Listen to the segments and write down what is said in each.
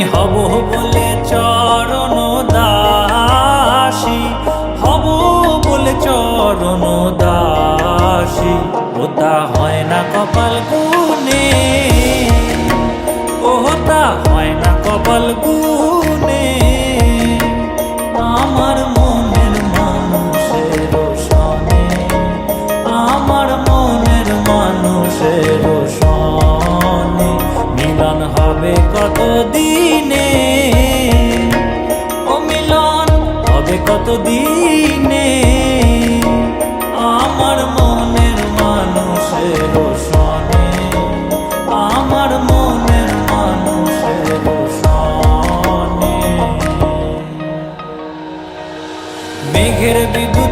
হব বলে চরণ দাসী। হব বলে চরণ দাসী। ওটা দিনে আমার মনের মানুষের সনে আমার মনের মানুষের সনে মেঘের বিদ্যুৎ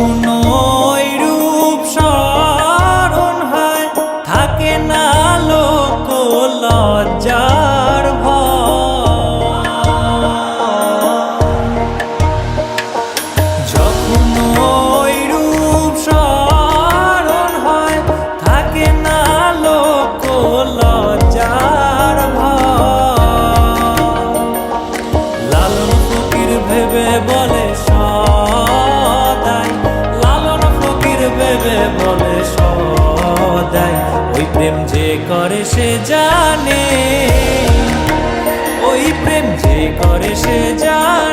alguno বলে সদাই। ওই প্রেম যে করে সে জানে। ওই প্রেম যে করে সে জানে।